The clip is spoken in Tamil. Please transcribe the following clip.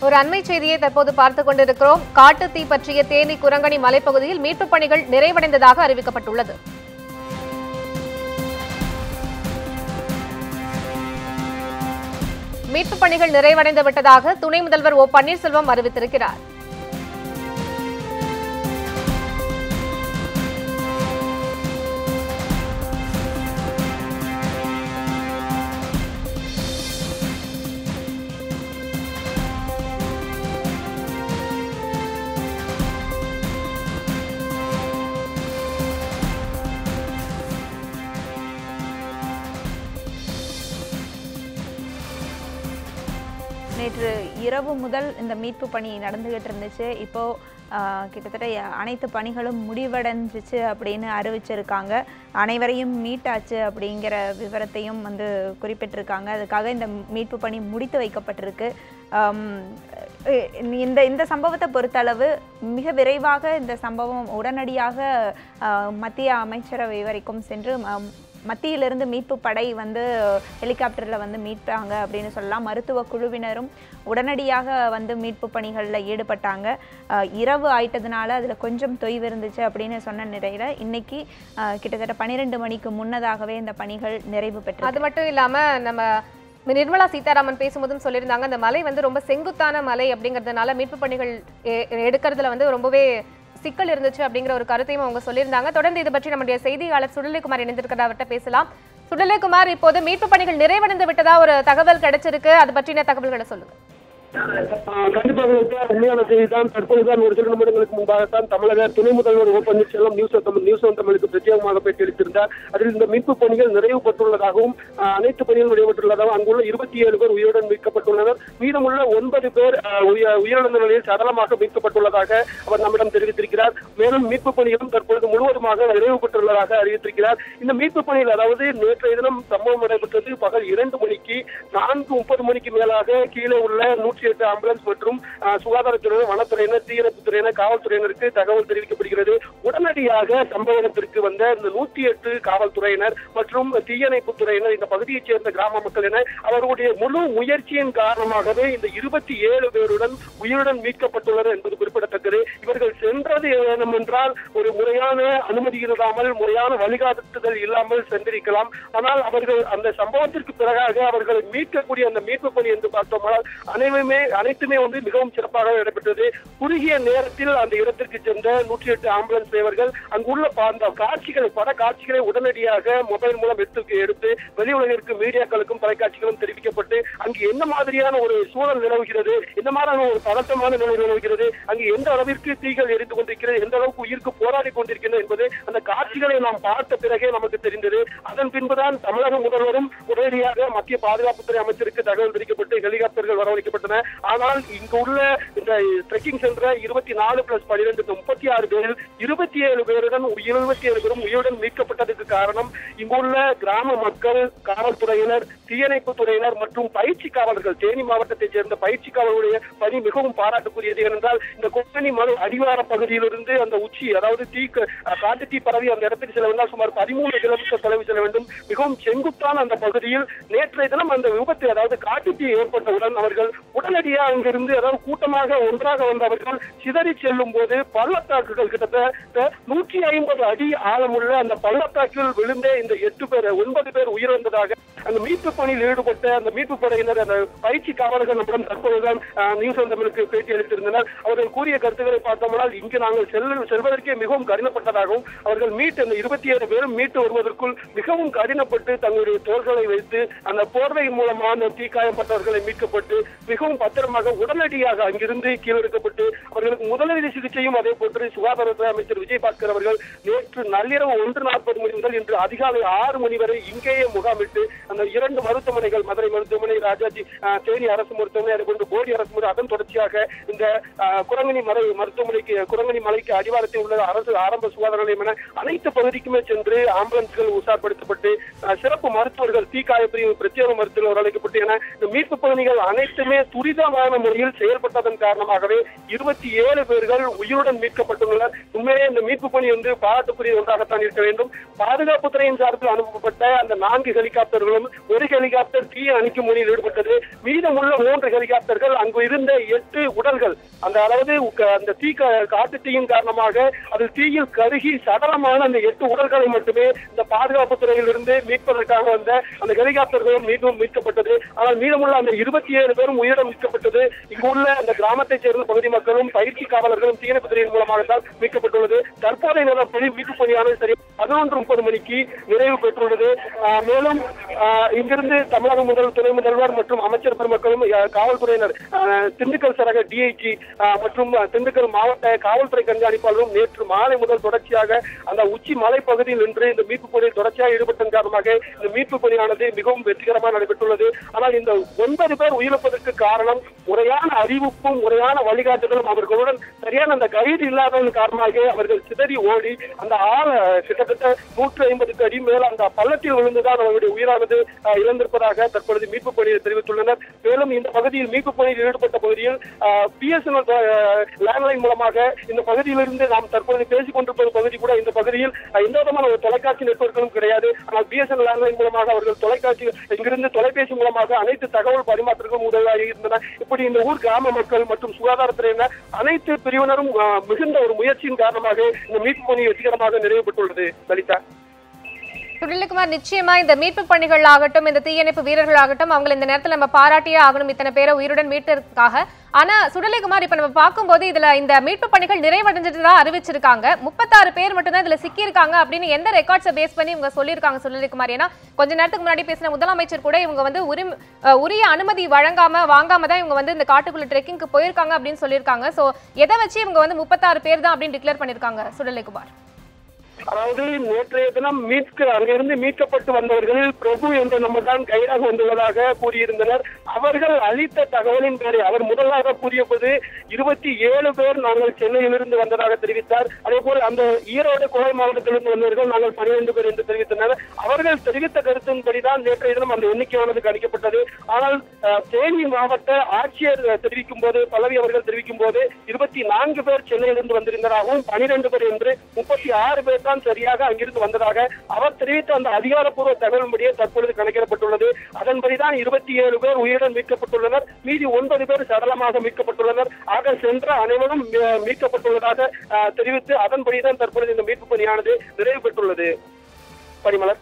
ஒரு அண்மை செய்தியை தற்போது பார்த்துக் கொண்டிருக்கிறோம். காட்டுத்தீ பற்றிய தேனி குரங்கணி மலைப்பகுதியில் மீட்புப் பணிகள் நிறைவடைந்ததாக அறிவிக்கப்பட்டுள்ளது. மீட்புப் பணிகள் நிறைவடைந்து விட்டதாக துணை முதல்வர் ஓ பன்னீர்செல்வம் அறிவித்திருக்கிறார். நேற்று இரவு முதல் இந்த மீட்பு பணி நடந்துகிட்டு இருந்துச்சு இப்போ கிட்டத்தட்ட அனைத்து பணிகளும் முடிவடைஞ்சிச்சு அப்படின்னு அறிவிச்சிருக்காங்க. அனைவரையும் மீட்டாச்சு அப்படிங்கிற விவரத்தையும் வந்து குறிப்பிட்டிருக்காங்க. அதுக்காக இந்த மீட்பு பணி முடித்து வைக்கப்பட்டிருக்கு. இந்த இந்த சம்பவத்தை பொறுத்தளவு மிக விரைவாக இந்த சம்பவம் உடனடியாக மத்திய அமைச்சரவை வரைக்கும் சென்று மத்தியிலிருந்து மீட்பு படை வந்து ஹெலிகாப்டரில் வந்து மீட்பாங்க அப்படின்னு சொல்லலாம். மருத்துவ குழுவினரும் உடனடியாக வந்து மீட்பு பணிகளில் ஈடுபட்டாங்க. இரவு ஆயிட்டதுனால அதில் கொஞ்சம் தொய்வு இருந்துச்சு அப்படின்னு சொன்ன நிலையில் இன்னைக்கு கிட்டத்தட்ட பன்னிரெண்டு மணிக்கு முன்னதாகவே இந்த பணிகள் நிறைவு பெற்று அது மட்டும் இல்லாமல் நம்ம நிர்மலா சீதாராமன் பேசும்போதும் சொல்லியிருந்தாங்க அந்த மலை வந்து ரொம்ப செங்குத்தான மலை அப்படிங்கிறதுனால மீட்பு பணிகள் எ- எடுக்கிறதுல வந்து ரொம்பவே சிக்கல் இருந்துச்சு அப்படிங்கிற ஒரு கருத்தையும் அவங்க சொல்லியிருந்தாங்க. தொடர்ந்து இது பற்றி நம்முடைய செய்தியாளர் சுடலைக்குமார் இணைந்திருக்கிறத அவர்கிட்ட பேசலாம். சுடலைக்குமார் இப்போது மீட்பு பணிகள் நிறைவடைந்து விட்டதா ஒரு தகவல் கிடைச்சிருக்கு? அது பற்றின தகவல்களை சொல்லுங்க. கண்டிப்பாக உண்மையான செய்தி தான் தற்போதுதான் ஒரு சில நிமிடங்களுக்கு முன்பாகத்தான் தமிழக துணை முதல்வர் O Panneerselvam news Tamil news தமிழுக்கு பிரத்யேகமாக பேட்டி அளித்திருந்தார் அதில் இந்த மீட்பு பணிகள் நிறைவு பெற்றுள்ளதாகவும் அனைத்து பணிகள் நிறைவேற்றுள்ளதாகவும் அங்குள்ள இருபத்தி ஏழு பேர் உயிருடன் மீட்கப்பட்டுள்ளனர் மீதமுள்ள ஒன்பது பேர் உயிரிழந்த நிலையில் சடலமாக மீட்கப்பட்டுள்ளதாக அவர் நம்மிடம் தெரிவித்திருக்கிறார் மேலும் மீட்பு பணிகளும் தற்பொழுது முழுவதுமாக நிறைவு பெற்றுள்ளதாக அறிவித்திருக்கிறார் இந்த மீட்பு பணிகள் அதாவது நேற்றைய தினம் சம்பவம் நடைபெற்றது பகல் இரண்டு மணிக்கு நான்கு முப்பது மணிக்கு மேலாக கீழே உள்ள நூற்றி எட்டு ஆம்புலன்ஸ் மற்றும் சுகாதாரத்துறையினர் வனத்துறையினர் தீயணைப்புத்துறையினர் காவல்துறையினருக்கு தகவல் தெரிவிக்கப்படுகிறது. உடனடியாக சம்பவ இடத்திற்கு வந்த இந்த நூற்றி எட்டு காவல்துறையினர் மற்றும் தீயணைப்புத்துறையினர் இந்த பகுதியைச் சேர்ந்த கிராம மக்கள் என அவர்களுடைய முழு முயற்சியின் காரணமாகவே இந்த இருபத்தி ஏழு பேருடன் உயிருடன் மீட்கப்பட்டுள்ளனர் என்பது குறிப்பிடத்தக்கது. இவர்கள் சென்றது ஏனமென்றால் என்றால் ஒரு முறையான அனுமதி இல்லாமல் முறையான வழிகாட்டுதல் இல்லாமல் சென்றிருக்கலாம். ஆனால் அவர்கள் அந்த சம்பவத்திற்கு பிறகாக அவர்களை மீட்கக்கூடிய அந்த மீட்பு பணி என்று பார்த்தோமானால் அனைவரும் அனைத்துமே வந்து மிகவும் சிறப்பாக நடைபெற்றது. குறுகிய நேரத்தில் அந்த இடத்திற்கு சென்ற நூற்றி எட்டு ஆம்புலன்ஸ் டிரைவர்கள் அங்குள்ள அந்த காட்சிகளை பட காட்சிகளை உடனடியாக மொபைல் மூலம் எடுத்து எடுத்து வெளி உலகிற்கு மீடியாக்களுக்கும் தொலைக்காட்சிகளும் தெரிவிக்கப்பட்டு அங்கு என்ன மாதிரியான ஒரு சூழல் நிலவுகிறது எந்த மாதிரியான ஒரு பதட்டமான நிலை நிலவுகிறது அங்கு எந்த அளவிற்கு தீகள் எரிந்து கொண்டிருக்கிறது எந்த அளவுக்கு உயிருக்கு போராடி கொண்டிருக்கிறது என்பது அந்த காட்சிகளை நாம் பார்த்த பிறகே நமக்கு தெரிந்தது. அதன் பின்புதான் தமிழக முதல்வரும் உடனடியாக மத்திய பாதுகாப்புத்துறை அமைச்சருக்கு தகவல் தெரிவிக்கப்பட்டு ஹெலிகாப்டர்கள் வரவழைக்கப்பட்டன. ஆனால் இங்கு உள்ள இந்த ட்ரெக்கிங் சென்ற இருபத்தி நாலு பிளஸ் பனிரெண்டு முப்பத்தி ஆறு பேரில் இருபத்தி ஏழு பேருடன் இருபத்தி ஏழு பேரும் உயிருடன் மீட்கப்பட்டதுக்கு காரணம் இங்குள்ள கிராம மக்கள் காவல்துறையினர் தீயணைப்பு துறையினர் மற்றும் பயிற்சி காவலர்கள். தேனி மாவட்டத்தைச் சேர்ந்த பயிற்சி காவலருடைய பணி மிகவும் பாராட்டுக்குரியது ஏனென்றால் இந்த கொத்தனி மலை அடிவார பகுதியிலிருந்து அந்த உச்சி அதாவது தீ காட்டு தீ பரவி அந்த இடத்தில் செல்ல வேண்டாம் சுமார் பதிமூணு கிலோமீட்டர் தொலைவு செல்ல வேண்டும். மிகவும் செங்குத்தான அந்த பகுதியில் நேற்றைய தினம் அந்த விபத்து அதாவது காட்டு தீ ஏற்பட்டவுடன் அவர்கள் உடல் உடனடியா அங்கிருந்து அதாவது கூட்டமாக ஒன்றாக வந்தவர்கள் சிதறி செல்லும் போது பள்ளத்தாக்குகள் கிட்டத்தட்ட நூற்றி ஐம்பது அடி ஆழமுள்ள அந்த பள்ளத்தாக்கில் விழுந்தே இந்த எட்டு பேர் ஒன்பது பேர் உயிரிழந்ததாக அந்த மீட்பு பணியில் ஈடுபட்ட அந்த மீட்பு படையினர் அந்த பயிற்சி காவலர்கள் நம்மிடம் தற்போதுதான் நியூஸ் தமிழுக்கு பேட்டி அளித்திருந்தனர். அவர்கள் கூறிய கருத்துக்களை பார்த்தோம்னால் இங்கு நாங்கள் செல்ல செல்வதற்கே மிகவும் கடினப்பட்டதாகவும் அவர்கள் மீட்டு அந்த இருபத்தி ஏழு பேரும் மீட்டு வருவதற்குள் மிகவும் கடினப்பட்டு தங்களுடைய தோள்களை வைத்து அந்த போர்வை மூலமாக அந்த தீக்காயப்பட்டவர்களை மீட்கப்பட்டு மிகவும் பத்திரமாக உடனடியாக அங்கிருந்து கீழெடுக்கப்பட்டு அவர்களுக்கு முதலுதவி சிகிச்சையும் அதே போன்று சுகாதாரத்துறை அமைச்சர் விஜயபாஸ்கர் அவர்கள் நேற்று நள்ளிரவு ஒன்று நாற்பது மணி முதல் இன்று அதிகாலை ஆறு மணி வரை இங்கேயே முகாமிட்டு அந்த இரண்டு மருத்துவமனைகள் மதுரை மருத்துவமனை ராஜாஜி தேனி அரசு மருத்துவமனை அதே போன்று போடி அரசு மருத்துவமனை அதன் தொடர்ச்சியாக இந்த குரங்கணி மலை மருத்துவமனைக்கு குரங்கணி மலைக்கு அடிவாரத்தில் உள்ள அரசு ஆரம்ப சுகாதார நிலையம் என அனைத்து பகுதிக்குமே சென்று ஆம்புலன்ஸ்கள் உஷார்படுத்தப்பட்டு சிறப்பு மருத்துவர்கள் தீக்காய பிரிவு பிரத்யேக மருத்துவர்கள் அழைக்கப்பட்டு என இந்த மீட்பு பகுதிகள் அனைத்துமே துரிதமான முறையில் செயல்பட்டதன் காரணமாகவே இருபத்தி ஏழு பேர்கள் உயிருடன் மீட்கப்பட்டுள்ளனர். உண்மையிலே இந்த மீட்பு பணி வந்து பாராட்டுக்குரிய ஒன்றாகத்தான் இருக்க வேண்டும். பாதுகாப்புத்துறையின் சார்பில் அனுப்பப்பட்ட அந்த நான்கு ஹெலிகாப்டர்களும் ஒரு ஹெலிகாப்டர் தீய அணைக்கும் முறையில் ஈடுபட்டது. மீதமுள்ள மூன்று ஹெலிகாப்டர்கள் அங்கு இருந்த எட்டு உடல்கள் அந்த அதாவது அந்த தீ காட்டு தீயின் காரணமாக அது தீயில் கருகி சடலமான அந்த எட்டு உடல்களை மட்டுமே இந்த பாதுகாப்பு துறையிலிருந்து மீட்பதற்காக வந்த அந்த ஹெலிகாப்டர்களும் மீண்டும் மீட்கப்பட்டது. ஆனால் மீதமுள்ள அந்த இருபத்தி ஏழு பேரும் உயிரிடம் மீட்கப்பட்டது. இங்குள்ள அந்த கிராமத்தை சேர்ந்த பகுதி மக்களும் பயிற்சி காவலர்களும் தீயணைப்பு துறையின் மூலமாகத்தான் மீட்கப்பட்டுள்ளது. தற்போதைய நேரம் பணி மீட்பு பணியானது சரி. பதினொன்று முப்பது மணிக்கு நிறைவு பெற்றுள்ளது. மேலும் இங்கிருந்து தமிழக முதல் துணை முதல்வர் மற்றும் அமைச்சர் பெருமக்களும் காவல்துறையினர் திண்டுக்கல் சரக டிஐஜி மற்றும் திண்டுக்கல் மாவட்ட காவல்துறை கண்காணிப்பாளரும் நேற்று மாலை முதல் தொடர்ச்சியாக அந்த உச்சி மலை பகுதியில் நின்று இந்த மீட்பு பணியில் தொடர்ச்சியாக ஈடுபட்டதன் காரணமாக இந்த மீட்பு பணியானது மிகவும் வெற்றிகரமாக நடைபெற்றுள்ளது. ஆனால் இந்த ஒன்பது பேர் உயிரிழப்பதற்கு காரணம் முறையான அறிவிப்பும் முறையான வழிகாட்டுதலும் அவர்களுடன் சரியான அந்த கைடு இல்லாததன் காரணமாக அவர்கள் சிதறி ஓடி அந்த ஆழ கிட்டத்தட்ட நூற்று ஐம்பதுக்கு அடி மேல் அந்த பள்ளத்தில் விழுந்துதான் அவருடைய உயிரானது இழந்திருப்பதாக தற்பொழுது மீட்பு பணியில் தெரிவித்துள்ளனர். மேலும் இந்த பகுதியில் மீட்பு பணியில் ஈடுபட்ட பகுதியில் பிஎஸ்என்எல் லேண்ட்லைன் மூலமாக இந்த பகுதியிலிருந்து நாம் தற்பொழுது பேசிக் கொண்டிருப்பது பகுதி கூட இந்த பகுதியில் எந்த விதமான ஒரு தொலைக்காட்சி நெட்வொர்க்கும் கிடையாது. ஆனால் பிஎஸ்என்எல் லேண்ட்லைன் மூலமாக அவர்கள் தொலைக்காட்சி இங்கிருந்து தொலைபேசி மூலமாக அனைத்து தகவல் பரிமாற்றங்களும் உதவியாக வருகின்றன இப்படி இந்த ஊர் கிராம மக்கள் மற்றும் சுகாதாரத்துறையினர் அனைத்து பிரிவினரும் மிகுந்த ஒரு முயற்சியின் காரணமாக இந்த மீட்பு பணி வெற்றிகரமாக நிறைவு பெற்றுள்ளது லலிதா. சுனில்குமார் நிச்சயமா இந்த மீட்பு பணிகள் ஆகட்டும் இந்த தீயணைப்பு வீரர்கள் ஆகட்டும் அவங்களை இந்த நேரத்தில் நம்ம பாராட்டியே ஆகணும். இத்தனை பேரை உயிருடன் மீட்டதுக்காக ஆனா சுடலைக்குமார் இப்ப நம்ம பார்க்கும்போது இதுல இந்த மீட்பு பணிகள் நிறைவடைஞ்சிட்டு தான் அறிவிச்சிருக்காங்க. முப்பத்தாறு பேர் மட்டும்தான் இதுல சிக்கியிருக்காங்க அப்படின்னு எந்த ரெக்கார்ட்ஸை பேஸ் பண்ணி இவங்க சொல்லியிருக்காங்க சுடலைக்குமார் ஏன்னா கொஞ்ச நேரத்துக்கு முன்னாடி பேசின முதலமைச்சர் கூட இவங்க வந்து உரி உரிய அனுமதி வழங்காம வாங்காம தான் இவங்க வந்து இந்த காட்டுக்குள்ள ட்ரெக்கிங்க்கு போயிருக்காங்க அப்படின்னு சொல்லியிருக்காங்க. சோ எதை வச்சு இவங்க வந்து முப்பத்தாறு பேர் தான் அப்படின்னு டிக்ளேர் பண்ணிருக்காங்க சுடலைக்குமார் அதாவது நேற்றைய தினம் மீட்க அங்கிருந்து மீட்கப்பட்டு வந்தவர்கள் பிரபு என்ற நம்ம தான் கைதாக வந்துள்ளதாக கூறியிருந்தனர். அவர்கள் அளித்த தகவலின் பேரை அவர் முதலாக கூறியபோது இருபத்தி ஏழு பேர் நாங்கள் சென்னையிலிருந்து வந்ததாக தெரிவித்தார். அதே போல் அந்த ஈரோடு கோவை மாவட்டத்திலிருந்து வந்தவர்கள் நாங்கள் பனிரெண்டு பேர் என்று தெரிவித்தனர். அவர்கள் தெரிவித்த கருத்தின்படிதான் நேற்றைய தினம் அந்த எண்ணிக்கையானது கணிக்கப்பட்டது. ஆனால் தேனி மாவட்ட ஆட்சியர் தெரிவிக்கும் போது பல்லவி அவர்கள் தெரிவிக்கும் போது இருபத்தி நான்கு பேர் சென்னையிலிருந்து வந்திருந்ததாகவும் பனிரெண்டு பேர் என்று முப்பத்தி ஆறு பேர் தான் சரியாக அங்கிருந்து வந்ததாக அவர் தெரிவித்த அந்த அதிகாரப்பூர்வ தகவலின்படியே தற்பொழுது கணக்கிடப்பட்டுள்ளது. அதன்படிதான் இருபத்தி ஏழு பேர் உயிருடன் மீட்கப்பட்டுள்ளனர். மீதி ஒன்பது பேர் சடலமாக மீட்கப்பட்டுள்ளனர். ஆக சென்ற அனைவரும் மீட்கப்பட்டுள்ளதாக தெரிவித்து அதன்படிதான் தற்பொழுது இந்த மீட்பு பணியானது நிறைவு பெற்றுள்ளது. பரிமலர்